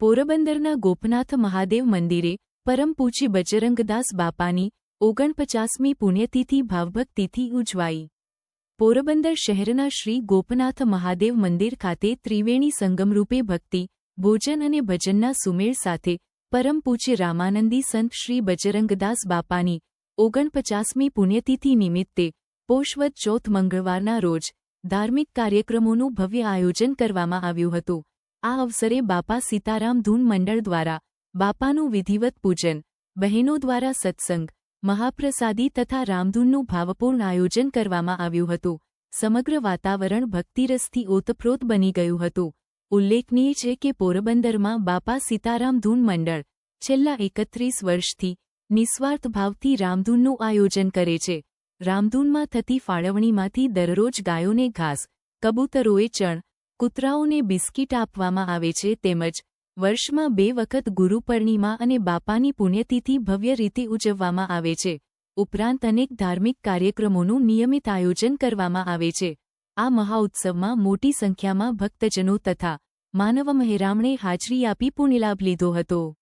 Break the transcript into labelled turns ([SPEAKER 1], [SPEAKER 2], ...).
[SPEAKER 1] પોરબંદરના ગોપનાથ મહાદેવ મંદિરે પરમ પૂજ્ય બજરંગદાસ બાપાની ઓગણપચાસમી પુણ્યતિથિ ભાવભક્તિથી ઉજવાઈ. પોરબંદર શહેરના શ્રી ગોપનાથ મહાદેવ મંદિર ખાતે ત્રિવેણી સંગમરૂપે ભક્તિ, ભોજન અને ભજનના સુમેળ સાથે પરમ રામાનંદી સંત શ્રી બજરંગદાસ બાપાની ઓગણપચાસમી પુણ્યતિથિ નિમિત્તે પોષવદ ચોથ મંગળવારના રોજ ધાર્મિક કાર્યક્રમોનું ભવ્ય આયોજન કરવામાં આવ્યું હતું. આ અવસરે બાપા સીતારામ ધૂન મંડળ દ્વારા બાપાનું વિધિવત પૂજન, બહેનો દ્વારા સત્સંગ, મહાપ્રસાદી તથા રામધૂનનું ભાવપૂર્ણ આયોજન કરવામાં આવ્યું હતું. સમગ્ર વાતાવરણ ભક્તિરસથી ઓતપ્રોત બની ગયું હતું. ઉલ્લેખનીય છે કે પોરબંદરમાં બાપા સીતારામ ધૂન મંડળ છેલ્લા એકત્રીસ વર્ષથી નિસ્વાર્થ ભાવથી રામધૂનનું આયોજન કરે છે. રામધૂનમાં થતી ફાળવણીમાંથી દરરોજ ગાયોને ઘાસ, કબૂતરોએ ચણ કૂતરાઓને બિસ્કીટ આપવામાં આવે છે તેમજ વર્ષમાં બે વખત ગુરુ પૂર્ણિમા અને બાપાની પુણ્યતિથિ ભવ્ય રીતે ઉજવવામાં આવે છે. ઉપરાંત અનેક ધાર્મિક કાર્યક્રમોનું નિયમિત આયોજન કરવામાં આવે છે. આ મહાઉત્સવમાં મોટી સંખ્યામાં ભક્તજનો તથા માનવ મહેરામણે હાજરી આપી પુણ્યલાભ લીધો હતો.